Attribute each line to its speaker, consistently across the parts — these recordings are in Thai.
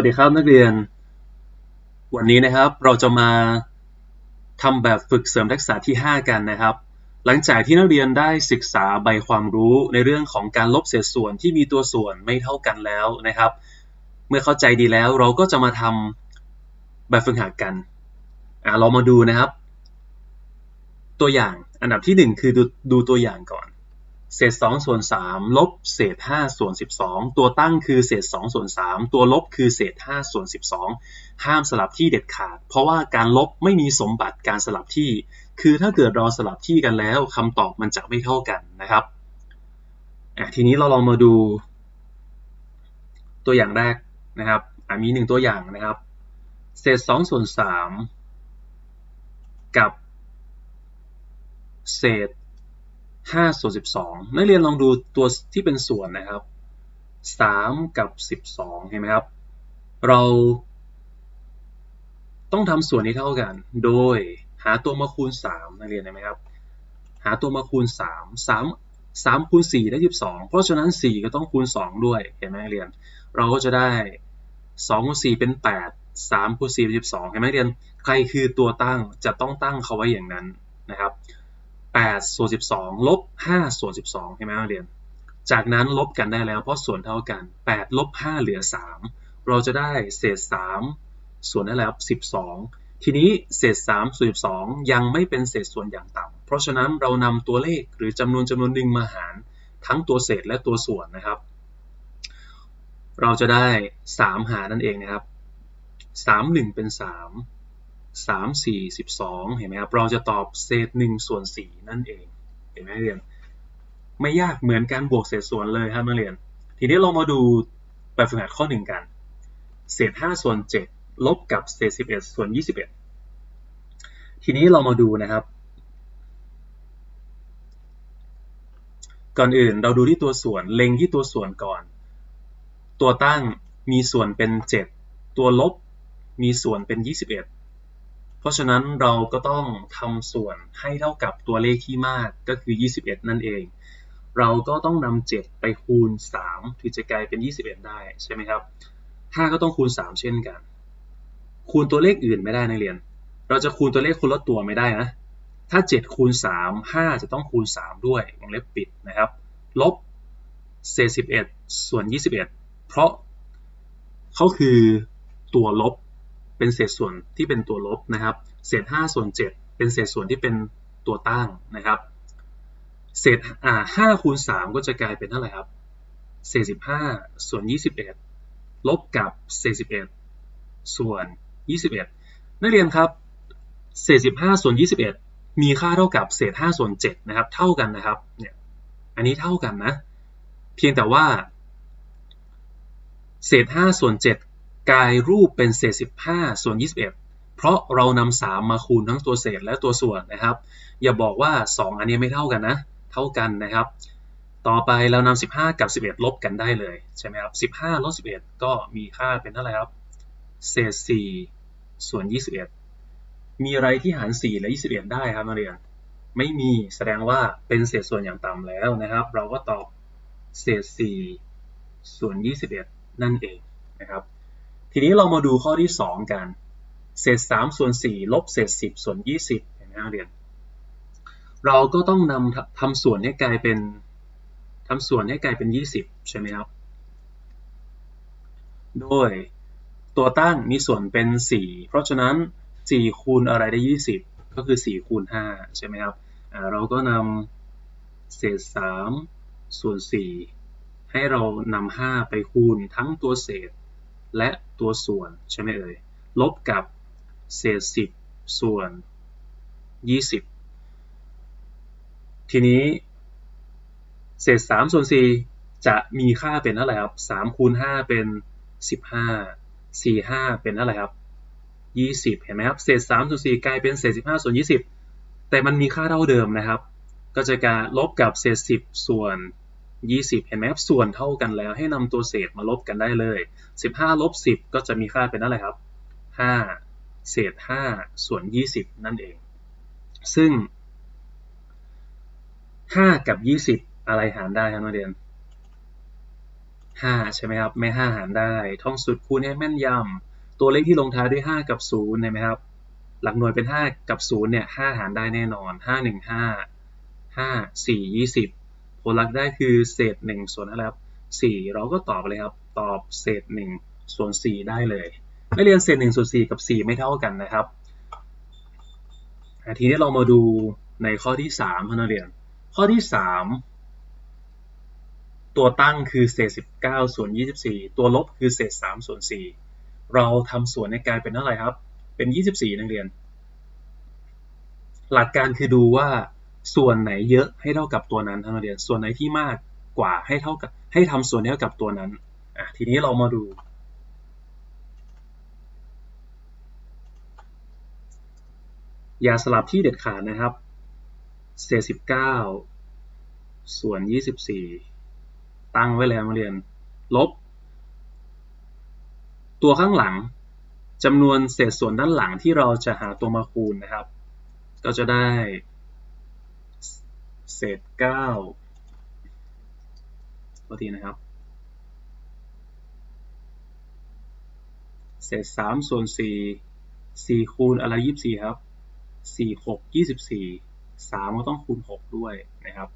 Speaker 1: วัสดีครับนักเรียน วันนี้นะครับเราจะมาทำแบบฝึกเสริมทักษะที่ 5 กันนะครับ หลังจากที่นักเรียนได้ศึกษาใบความรู้ในเรื่องของการลบเศษส่วนที่มีตัวส่วนไม่เท่ากันแล้วนะครับ เมื่อเข้าใจดีแล้วเราก็จะมาทำแบบฝึกหัดกันอ่าเรามาดูนะครับ ตัวอย่างอันดับที่ 1 คือดูดูตัวอย่างก่อน เศษ2ส่วน3ลบเศษ5ส่วน12ตัวตั้งคือเศษ2ส่วน3ตัวลบคือเศษ5ส่วน12ห้ามสลับที่เด็ดขาด เพราะว่าการลบไม่มีสมบัติการสลับที่ คือถ้าเกิดเราสลับที่กันแล้วคำตอบมันจะไม่เท่ากันนะครับทีนี้เราลองมาดูตัวอย่างแรกนะครับมีหนึ่งตัวอย่างนะครับ เศษ2ส่วน3กับเศษ 5ส่วน12 นักเรียนลองดูตัวที่เป็นส่วนนะครับ 3 กับ 12 เห็นไหมครับ เราต้องทำส่วนนี้เท่ากัน โดยหาตัวมาคูณ 3 นักเรียนเห็นไหมครับ หาตัวมาคูณ 3 3 3คูณ4ได้ 12 เพราะฉะนั้น 4 ก็ต้องคูณ 2 ด้วย เห็นไหมนักเรียน เราก็จะได้2คูณ4เป็น 8 3คูณ4เป็น 12 เห็นไหมนักเรียน ใครคือตัวตั้งจะต้องตั้งเขาไว้อย่างนั้นนะครับ 8ส่วน12 ลบ5ส่วน12เห็นไหมนักเรียน จากนั้นลบกันได้แล้วเพราะส่วนเท่ากัน 8 ลบ 5 เหลือ 3 เราจะได้เศษ 3 ส่วนได้แล้ว 12 ทีนี้เศษ 3 ส่วน 12 ยังไม่เป็นเศษส่วนอย่างต่ำเพราะฉะนั้นเรานำตัวเลขหรือจำนวนจำนวนหนึ่งมาหาร ทั้งตัวเศษและตัวส่วนนะครับ เราจะได้ 3 หารนั่นเองนะครับ 3 1 เป็น 3 3 4 12เห็นไหมครับเราจะตอบเศษ1ส่วน4นั่นเองเห็นไหมเรียน ไม่ยากเหมือนการบวกเศษส่วนเลยครับนักเรียน ทีนี้เรามาดูแบบฝึกหัดข้อหนึ่งกัน เศษ5ส่วน7ลบกับเศษ11ส่วน21ทีนี้เรามาดูนะครับ ก่อนอื่นเราดูที่ตัวส่วนเล็งที่ตัวส่วนก่อน ตัวตั้งมีส่วนเป็น 7 ตัวลบมีส่วนเป็น 21 เพราะฉะนั้นเราก็ต้องทำส่วนให้เท่ากับตัวเลขที่มากก็คือ 21 นั่นเอง เราก็ต้องนำ7ไปคูณ 3 ถึงจะกลายเป็น 21 ได้ใช่ไหมครับ5ก็ต้องคูณ 3 เช่นกัน คูณตัวเลขอื่นไม่ได้นักเรียน เราจะคูณตัวเลขคนละตัวไม่ได้นะ ถ้า 7 คูณ 3 5 จะต้องคูณ 3 ด้วยวงเล็บปิดนะครับ ลบเศษ11 ส่วน 21 เพราะเขาคือตัวลบ เป็นเศษส่วนที่เป็นตัวลบนะครับ เศษ5ส่วน7เป็นเศษส่วนที่เป็นตัวตั้งนะครับ เศษอ่า5คูณ3ก็จะกลายเป็นเท่าไหร่ครับเศษ15ส่วน 21 ลบกับเศษ11ส่วน 21 นักเรียนครับ เศษ15ส่วน 21 มีค่าเท่ากับเศษ5ส่วน7นะครับ เท่ากันนะครับ เนี่ย อันนี้เท่ากันนะ เพียงแต่ว่า เศษ5ส่วน7 กลายรูปเป็นเศษ 15 ส่วน 21 เพราะเรานำ3มาคูณทั้งตัวเศษและตัวส่วนนะครับ อย่าบอกว่า 2 อันนี้ไม่เท่ากันนะ เท่ากันนะครับ ต่อไปเรานำ15 กับ 11 ลบกันได้เลยใช่ไหมครับ 15 ลบ 11 ก็มีค่าเป็นเท่าไหร่ครับ เศษ 4 ส่วน 21 มีอะไรที่หาร 4 และ 21 ได้ครับนักเรียน ไม่มีแสดงว่าเป็นเศษส่วนอย่างต่ำแล้วนะครับ เราก็ตอบเศษ 4 ส่วน 21 นั่นเองนะครับ ทีนี้เรามาดูข้อที่ 2 กัน เศษ3ส่วน4ลบเศษ 10 ส่วน 20เห็นไหมเรียน เราก็ต้องนำทำส่วนให้กลายเป็นทำส่วนให้กลายเป็น 20 ใช่ไหมครับ โดยตัวตั้งมีส่วนเป็น 4 เพราะฉะนั้น 4 คูณอะไรได้ 20 ก็คือ 4 คูณ 5 ใช่ไหมครับ เราก็นำเศษ 3 ส่วน 4 ให้เรานำ5ไปคูณทั้งตัวเศษ และตัวส่วนใช่ไหมเอ่ย ลบกับเศษ 10 ส่วน 20 ทีนี้เศษ 3 ส่วน 4 จะมีค่าเป็นเท่าไหร่ครับ 3 คูณ 5 เป็น 15 4 5 เป็นเท่าไหร่ครับ 20 เห็นไหมครับ เศษ3ส่วน4กลายเป็นเศษ 15 ส่วน 20 แต่มันมีค่าเท่าเดิมนะครับ ก็จะการลบกับเศษ 10 ส่วน 20 เห็นไหมครับ ส่วนเท่ากันแล้วให้นำตัวเศษมาลบกันได้เลย 15ลบ10 ก็จะมีค่าเป็นอะไรครับ 5 เศษ 5 ส่วน 20 นั่นเอง ซึ่ง 5 กับ 20 อะไรหารได้ครับนักเรียน 5 ใช่ไหมครับ ไม่ 5 หารได้ ท่องสุดคูณให้แม่นยำ ตัวเลขที่ลงท้ายด้วย 5 กับ0เห็นไหมครับ หลักหน่วยเป็น 5 กับ0เนี่ย 5 หารได้แน่นอน 5 1 5 5 4 20 ผลลัพธ์ได้คือเศษ1ส่วนอะไรครับ4เราก็ตอบเลยครับ ตอบเศษ1ส่วน4ได้เลยไม่เรียนเศษ1ส่วน4กับ 4 ไม่เท่ากันนะครับทีนี้เรามาดูในข้อที่3พนักเรียน ข้อที่ 3 ตัวตั้งคือเศษ 19ส่วน24 ตัวลบคือเศษ3ส่วน4เราทำส่วนในกลายเป็นเท่าไหร่ครับ เป็น 24 นักเรียน หลักการคือดูว่า ส่วนไหนเยอะให้เท่ากับตัวนั้นนักเรียน ส่วนไหนที่มากกว่าให้เท่ากับ ให้ทำส่วนเท่ากับตัวนั้นอะทีนี้เรามาดู อย่าสลับที่เด็ดขาดนะครับเศษ19ส่วน24ตั้งไว้แล้วมาเรียน ลบ ตัวข้างหลังจำนวนเศษส่วนด้านหลังที่เราจะหาตัวมาคูณนะครับ ก็จะได้ เศษ9โทษทีนะครับ เศษ3ส่วน4 4คูณอะไร24ครับ4 6 24 3ก็ต้องคูณ6ด้วยนะครับ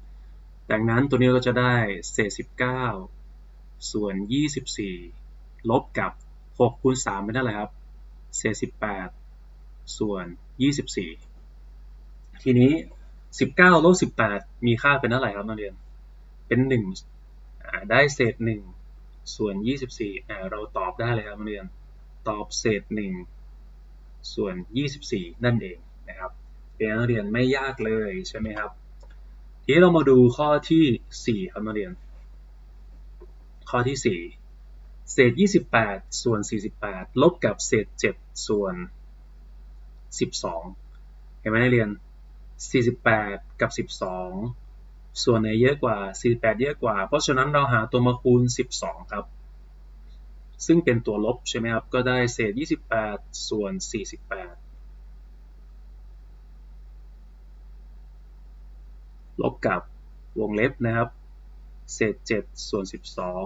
Speaker 1: ดังนั้นตัวนี้เราจะได้เศษ19ส่วน24ลบกับ6คูณ3เป็นเท่าไหร่ครับ เศษ18ส่วน24ทีนี้ 19ลบ18มีค่าเป็นเท่าไหร่ครับนักเรียน เป็น1ได้เศษ1ส่วน24อ่เราตอบได้เลยครับนักเรียน ตอบเศษ1ส่วน24นั่นเองนะครับเป็นนักเรียนไม่ยากเลยใช่ไหมครับ ทีนี้เรามาดูข้อที่4ครับนักเรียน ข้อที่4เศษ 28 ส่วน 48 ลบกับเศษ 7 ส่วน 12 เห็นไหมนักเรียน 48กับ12ส่วนไหนเยอะกว่า48เยอะกว่า เพราะฉะนั้นเราหาตัวมาคูณ12ครับ ซึ่งเป็นตัวลบใช่ไหมครับ ก็ได้เศษ28ส่วน48ลบกับวงเล็บนะครับ เศษ7ส่วน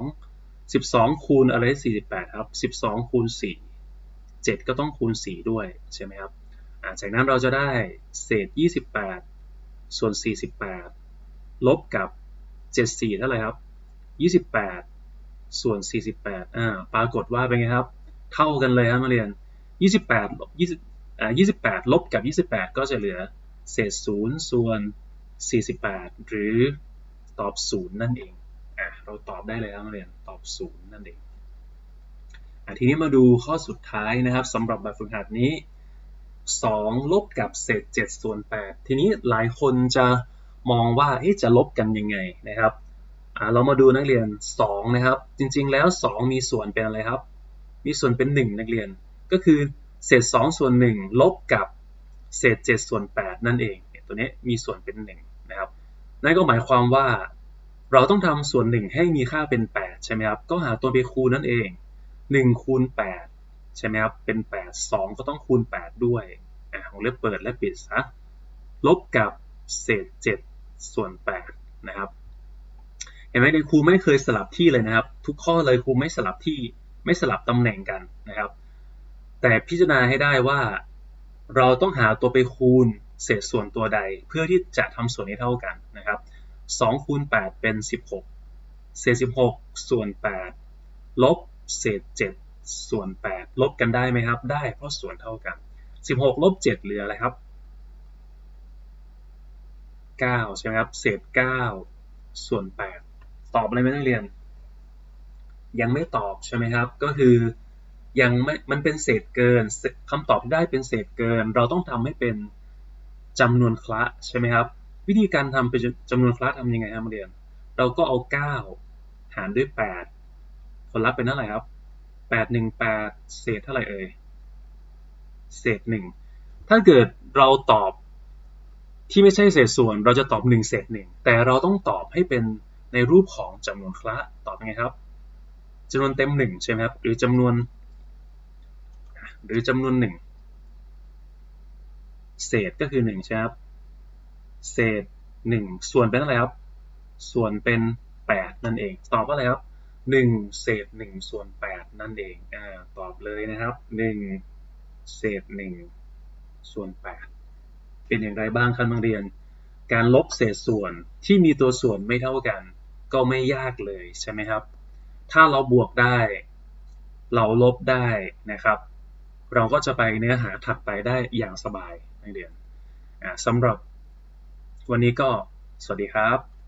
Speaker 1: 12 12คูณอะไร48ครับ12คูณ4 7ก็ต้องคูณ4ด้วยใช่ไหมครับ จากนั้นเราจะได้เศษ 28 ส่วน 48 ลบกับ 74 เท่าไหร่ครับ 28 ส่วน 48 อ่า ปรากฏว่าเป็นไงครับ เท่ากันเลยครับมาเรียน 28ลบ20อ่า28 ลบกับ 28 ก็จะเหลือเศษ 0 ส่วน 48 หรือตอบ 0 นั่นเอง อ่าเราตอบได้เลยครับมาเรียน ตอบ 0 นั่นเอง อ่าทีนี้มาดูข้อสุดท้ายนะครับสำหรับแบบฝึกหัดนี้ 2 ลบกับเศษ7ส่วน8ทีนี้หลายคนจะมองว่าจะลบกันยังไงนะครับเรามาดูนักเรียน 2 นะครับ จริงๆแล้ว 2 มีส่วนเป็นอะไรครับ มีส่วนเป็น 1 นักเรียน ก็คือเศษ 2 ส่วน 1 ลบกับเศษ 7 ส่วน 8 นั่นเอง ตัวนี้มีส่วนเป็น 1 นะครับ นั่นก็หมายความว่าเราต้องทำส่วน 1 ให้มีค่าเป็น 8 ใช่ไหมครับ ก็หาตัวไปคูณนั่นเอง 1 คูณ 8 ใช่ไหมครับ เป็น 8 2 ก็ต้องคูณ 8 ด้วยอ่าของเล็บเปิดและปิดซะ ลบกับเศษ 7 ส่วน 8 นะครับ เห็นไหมครูไม่เคยสลับที่เลยนะครับ ทุกข้อเลยครูไม่สลับที่ ไม่สลับตำแหน่งกันนะครับ แต่พิจารณาให้ได้ว่า เราต้องหาตัวไปคูณเศษส่วนตัวใด เพื่อที่จะทำส่วนนี้เท่ากันนะครับ2คูณ8เป็น 16 เศษ 16 ส่วน 8 ลบเศษ 7 ส่วน 8 ลบกันได้ไหมครับ ได้เพราะส่วนเท่ากัน 16 ลบ 7 เหลืออะไรครับ 9 ใช่ไหมครับ เศษ 9 ส่วน 8 ตอบอะไรไหมนักเรียน ยังไม่ตอบใช่ไหมครับ ก็คือยังไม่ มันเป็นเศษเกินคำตอบที่ได้เป็นเศษเกิน เราต้องทำให้เป็นจำนวนคละใช่ไหมครับ วิธีการทำเป็นจำนวนคละทำยังไงครับนักเรียน เราก็เอา 9 หารด้วย 8 ผลลัพธ์เป็นเท่าไหร่ครับ 8 1 8เศษเท่าไหร่เอ่ย เศษ1ถ้าเกิดเราตอบที่ไม่ใช่เศษส่วน เราจะตอบ1เศษ1แต่เราต้องตอบให้เป็นในรูปของจำนวนคละ ตอบยังไงครับจำนวนเต็ม1ใช่ไหมครับ หรือจำนวน หรือจำนวน1เศษก็คือ1ใช่ครับ เศษ1ส่วนเป็นอะไรครับ ส่วนเป็น8นั่นเอง ตอบว่าอะไรครับ 1เศษ1ส่วน8นั่นเองอ่าตอบเลยนะครับ1เศษ1ส่วน8เป็นอย่างไรบ้างครับนักเรียน การลบเศษส่วนที่มีตัวส่วนไม่เท่ากัน ก็ไม่ยากเลยใช่ไหมครับ ถ้าเราบวกได้ เราลบได้นะครับ เราก็จะไปเนื้อหาถัดไปได้อย่างสบายนักเรียนสำหรับวันนี้ก็สวัสดีครับ